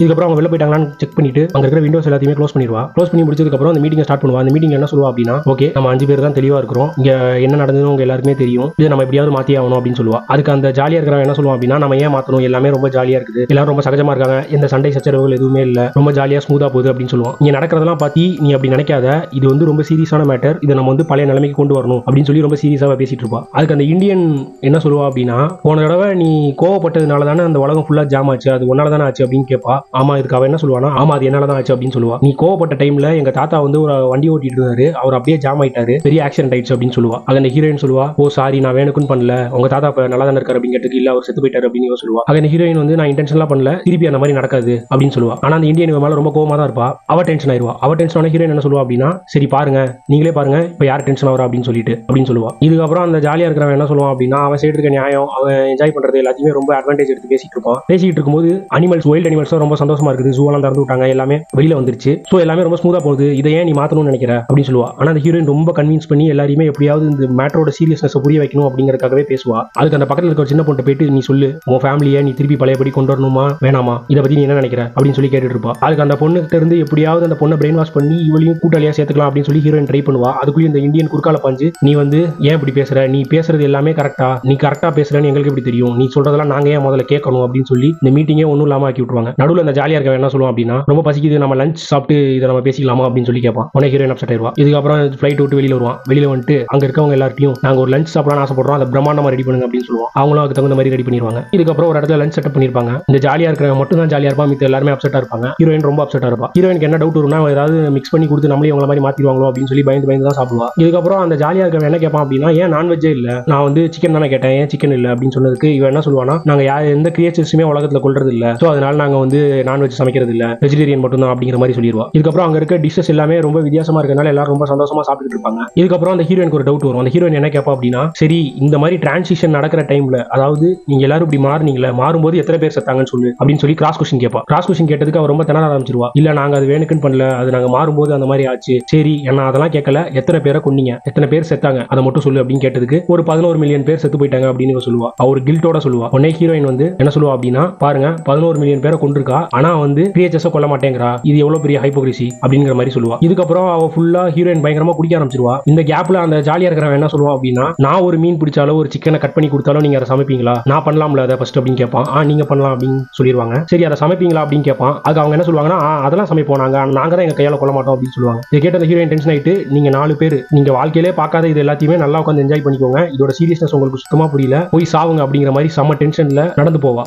இதுக்கப்புறம் அவங்க வெளில போயிட்டாங்களான்னு செக் பண்ணிட்டு அங்க இருக்கிற விண்டோஸ் எல்லாத்தையுமே க்ளோஸ் பண்ணிடுவா. க்ளோஸ் பண்ணி முடிச்சதுக்கப்புறம் அந்த மீட்டிங் ஸ்டார்ட் பண்ணுவா. அந்த மீட்டிங் என்ன சொல்லுவா அப்படின்னா ஓகே நம்ம அஞ்சு பேர் தான் தெளிவா இருக்கிறோம். இங்க என்ன நடந்ததுன்னு உங்க எல்லாருக்குமே தெரியும். இதை நம்ம எப்படியாவது மாத்தி ஆகணும் அப்படின்னு சொல்லுவா. அதுக்கு அந்த ஜாலியா இருக்கிறவங்க என்ன சொல்லுவோம் அப்படின்னா நம்ம ஏன் மாத்தணும்? எல்லாமே ரொம்ப ஜாலியா இருக்குது. எல்லாரும் ரொம்ப சகஜமா இருக்காங்க. எந்த சண்டை சச்சரவுகள் எதுவுமே இல்ல. ரொம்ப ஜாலியா ஸ்மூதா போகுது அப்படின்னு சொல்லுவோம் இங்க நடக்கிறதெல்லாம் பத்தி நீ அப்படி நினைக்காத. இது வந்து ரொம்ப சீரியஸான மேட்டர் இதை நம்ம வந்து பழைய நிலைமைக்கு கொண்டு வரணும் அப்படின்னு சொல்லி ரொம்ப சீரியஸாக பேசிட்டு இருப்பா. அதுக்கு அந்த இந்தியன் என்ன சொல்லுவா அப்படின்னா போன தடவை நீ கோவப்பட்டதுனால தானே அந்த உலகம் ஃபுல்லா ஜாம் ஆச்சு. அது உன்னால தானே ஆச்சு அப்படின்னு கேட்பா ஆமா இதுக்கு அவன் என்ன சொல்லுவானா ஆமா அது என்னால தான் ஆச்சு அப்படின்னு சொல்லுவா. நீ கோவப்பட்ட டைம்ல எங்க தாத்தா வந்து ஒரு வண்டி ஓட்டிட்டு இருந்தாரு அவர் அப்படியே ஜாம் ஆயிட்டாரு. பெரிய ஆக்சிடென்ட் ஆயிடுச்சு அப்படின்னு சொல்லுவா. அது அந்த ஹீரோயின் சொல்லுவா ஓ சாரி நான் வேணுக்குன்னு பண்ணல. உங்க தாத்தா இப்ப நல்லா தானே இருக்காரு அப்படின்னு இல்ல அவர் செத்து போயிட்டாரு அப்படின்னு சொல்லுவா. அது அந்த ஹீரோயின் வந்து நான் இன்டென்ஷனலா பண்ணல. திருப்பி அந்த மாதிரி நடக்காது அப்படின்னு சொல்லுவா. ஆனா அந்த இந்தியன் மேல ரொம்ப கோவமா தான் இருப்பா. அவ டென்ஷன் ஆயிருவா. அவ டென்ஷன் ஆன ஹீரோயின் என்ன சொல்லுவா அப்படின்னா சரி பாருங்க. நீங்களே பாருங்க. இப்ப யார் டென்ஷன் ஆகிறா அப்படின்னு சொல்லிட்டு அப்படின்னு சொல்லுவா. இதுக்கப்புறம் அந்த ஜாலியா இருக்கிறவன் என்ன சொல்லுவான் அப்படின்னா அவன் செய்யறதுக்கு நியாயம். அவன் என்ஜாய் பண்றது எல்லாத்தையுமே ரொம்ப அட்வான்டேஜ் எடுத்து பேசிட்டு இருப்பான். பேசிட்டு இருக்கும்போது அனிமல்ஸ் வைல்ட் அனிமல்ஸ் ரொம்ப சந்தோஷமா இருக்குது. ஜூவெல்லாம் திறந்து விட்டாங்க. எல்லாமே வெளியில வந்துருச்சு. ஸோ எல்லாமே ரொம்ப ஸ்மூதா போகுது. இதை ஏன் நீ மாத்தணும்னு நினைக்கிற? அப்படின்னு சொல்லுவா. ஆனா அந்த ஹீரோயின் ரொம்ப கன்வின்ஸ் பண்ணி எல்லாருமே எப்படியாவது இந்த மேட்டரோட சீரியஸ்னஸ் புரிய வைக்கணும் அப்படிங்கறதுக்காகவே பேசுவா. அதுக்கு அந்த பக்கத்துல இருக்க ஒரு சின்ன பொண்ணை போயிட்டு நீ சொல்லு. உன் ஃபேமிலியை நீ திருப்பி பழையபடி கொண்டு வரணுமா? வேணாமா? இதை பத்தி நீ என்ன நினைக்கிற? அப்படின்னு சொல்லி கேட்டுட்டு இருப்பா. அதுக்கு அந்த பொண்ணுகிட்ட இருந்து எப்படியாவது அந்த பொண்ணை பிரெயின் வாஷ் பண்ணி இவளையும் கூட்டாளியா சேர்த்துக்கலாம் அப்படின்னு சொல்லி ஹீரோயின் ட்ரை பண்ணுவா. அதுக்குள்ளேயும் இந்த இந்தியன் குறுக்கால பாஞ்சு நீ வந்து ஏன் இப்படி பேசுற? நீ பேசுறது எல்லாமே கரெக்டா நீ கரெக்டா பேசுறேன்னு எங்களுக்கு எப்படி தெரியும்? நீ சொல்றதெல்லாம் நாங்க ஏன் முதல்ல கேட்கணும்? அப்படின்னு சொல்லி இந்த மீட்டிங்கே ஒன்றும் இல்லாம ஆக்கி விட்டுருவாங்க. நடுவில் அந்த ஜாலியா இருக்க என்ன சொல்லுவோம் அப்படின்னா ரொம்ப பசிக்குது நம்ம லஞ்ச் சாப்பிட்டு இதை நம்ம பேசிக்கலாமா அப்படின்னு சொல்லி கேட்பான். உடனே ஹீரோயின் அப்செட் ஆயிருவா இதுக்கப்புறம் ஃபிளைட் விட்டு வெளியில வருவான். வெளியில வந்துட்டு அங்க இருக்கவங்க எல்லார்ட்டையும் நாங்க ஒரு லஞ்ச் சாப்பிடலாம் ஆசைப்படுறோம் அதை பிரம்மாண்டமா ரெடி பண்ணுங்க அப்படின்னு சொல்லுவோம் அவங்களும் அதுக்கு தகுந்த மாதிரி ரெடி பண்ணிடுவாங்க இதுக்கப்புறம் ஒரு இடத்துல லஞ்ச் செட்டப் பண்ணிருப்பாங்க. இந்த ஜாலியா இருக்கிறவங்க மட்டும் தான் ஜாலியா இருப்பான் மித்த எல்லாருமே அப்செட்டா இருப்பாங்க. ஹீரோயின் ரொம்ப அப்செட்டா இருப்பா. ஹீரோயினுக்கு என்ன டவுட் வரும்னா ஏதாவது மிக்ஸ் பண்ணி கொடுத்து நம்மளே அவங்கள மாதிரி மாத்திடுவாங்களோ அப்படின்னு சொல்லி பயந்து பயந்து தான் சாப்பிடுவா. இதுக்கப்புறம் அந்த ஜாலியா இருக்கவன் என்ன கேட்பான் அப்படின்னா ஏன் நான்வெஜ்ஜே இல்ல? நான் வந்து சிக்கன் தானே கேட்டேன் ஏன் சிக்கன் இல்ல? அப்படின்னு சொன்னதுக்கு இவன் என்ன சொல்லுவானா நாங்க யார் எந்த கிரியேச்சர்ஸுமே உலகத்துல கொள்றது இல்ல ஸோ அதனால நாங்க வந்து நான்வெஜ் சமைக்கிறது இல்ல வெஜிடேரியன் மட்டும் தான் அப்படிங்கிற மாதிரி சொல்லிடுவா. இதுக்கப்புறம் அங்க இருக்க டிஷஸ் எல்லாமே ரொம்ப வித்தியாசமா இருக்கனால எல்லாரும் ரொம்ப சந்தோஷமா சாப்பிட்டு இருப்பாங்க. இதுக்கப்புறம் அந்த ஹீரோயினுக்கு ஒரு டவுட் வரும். அந்த ஹீரோயின் என்ன கேட்பா அப்படின்னா சரி இந்த மாதிரி டிரான்சிஷன் நடக்கிற டைம்ல அதாவது நீங்க எல்லாரும் இப்படி மாறினீங்களா மாறும்போது எத்தனை பேர் செத்தாங்கன்னு சொல்லு அப்படின்னு சொல்லி கிராஸ் கொஸ்டின் கேட்பா கிராஸ் கொஸ்டின் கேட்டதுக்கு அவர் ரொம்ப திணற ஆரம்பிச்சிருவா. இல்ல நாங்க அது வேணுக்குன்னு பண்ணல. அது நாங்க மாறும்போது அந்த மாதிரி ஆச்சு. சரி என்ன அதெல்லாம் கேட்கல எத்தனை பேரை கொன்னீங்க? எத்தனை பேர் செத்தாங்க? அதை மட்டும் சொல்லு அப்படின்னு கேட்டதுக்கு ஒரு பதினோரு மில்லியன் பேர் செத்து போயிட்டாங்க அப்படின்னு சொல்லுவா. அவர் கில்ட்டோட சொல்லுவா. உடனே ஹீரோயின் வந்து என்ன சொல்லுவா அப்படின்னா பாருங்க பதினோரு மில்லியன் பேரை கொண்டிருக்கா ஆனா வந்து கிரியேச்சர்ஸ கொல்ல மாட்டேங்கிறா இது எவ்வளவு பெரிய ஹைப்போகிரிசி அப்படிங்கிற மாதிரி சொல்லுவா. இதுக்கப்புறம் அவ ஃபுல்லா ஹீரோயின் பயங்கரமா குடிக்க ஆரம்பிச்சிருவா. இந்த கேப்ல அந்த ஜாலியா இருக்கிறவன் என்ன சொல்லுவா அப்படின்னா நான் ஒரு மீன் பிடிச்சாலோ ஒரு சிக்கனை கட் பண்ணி கொடுத்தாலும் நீங்க அதை சமைப்பீங்களா? நான் பண்ணலாம்ல அதை ஃபர்ஸ்ட் அப்படின்னு கேட்பான். ஆ நீங்க பண்ணலாம் அப்படின்னு சொல்லிடுவாங்க சரி அதை சமைப்பீங்களா அப்படின்னு கேட்பான். அதுக்கு அவங்க என்ன சொல்லுவாங்கன்னா அதெல்லாம் சமைப்போம் நாங்க. நாங்க தான் எங்க கையால கொள்ள மாட்டோம் அப்படின்னு சொல்லுவாங்க. இதை கேட்ட அந்த ஹீரோயின் டென்ஷன் ஆயிட்டு நீங்க நாலு பேர் நீங்க வாழ்க்கையிலே பார்க்காத இது எல்லாத்தையுமே நல்லா உட்காந்து என்ஜாய் பண்ணிக்கோங்க. இதோட சீரியஸ்னஸ் உங்களுக்கு சுத்தமா புரியல. போய் சாவுங்க அப்படிங்கிற மாதிரி செம்ம டென்ஷன்ல நடந்து போவா.